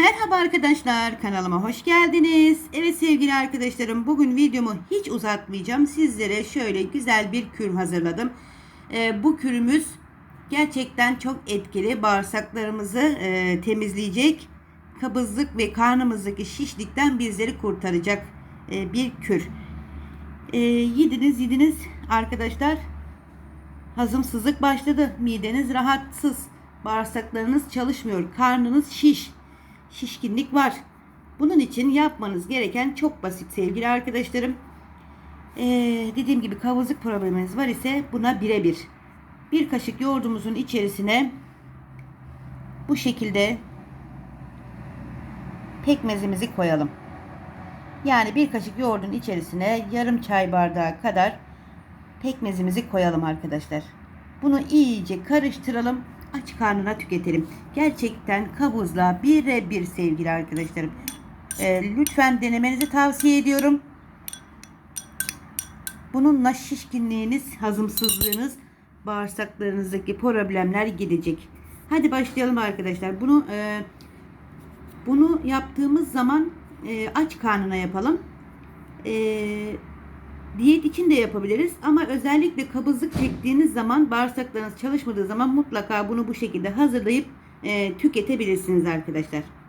Merhaba arkadaşlar kanalıma hoş geldiniz. Evet sevgili arkadaşlarım bugün videomu hiç uzatmayacağım. Sizlere şöyle güzel bir kür hazırladım. Ee, bu kürümüz gerçekten çok etkili. Bağırsaklarımızı e, temizleyecek. Kabızlık ve karnımızdaki şişlikten bizleri kurtaracak e, bir kür. E, yediniz yediniz arkadaşlar. Hazımsızlık başladı. Mideniz rahatsız. Bağırsaklarınız çalışmıyor. Karnınız şiş. Şişkinlik var. Bunun için yapmanız gereken çok basit sevgili arkadaşlarım. Ee, dediğim gibi kavuzluk probleminiz var ise buna birebir. Bir kaşık yoğurdumuzun içerisine bu şekilde pekmezimizi koyalım. Yani bir kaşık yoğurdun içerisine yarım çay bardağı kadar pekmezimizi koyalım arkadaşlar. Bunu iyice karıştıralım. Aç karnına tüketelim. Gerçekten kabuzla birebir sevgili arkadaşlarım. Ee, lütfen denemenizi tavsiye ediyorum. Bununla şişkinliğiniz, hazımsızlığınız, bağırsaklarınızdaki problemler gidecek. Hadi başlayalım arkadaşlar. Bunu e, bunu yaptığımız zaman e, aç karnına yapalım. E, diyet için de yapabiliriz ama özellikle kabızlık çektiğiniz zaman bağırsaklarınız çalışmadığı zaman mutlaka bunu bu şekilde hazırlayıp e, tüketebilirsiniz arkadaşlar.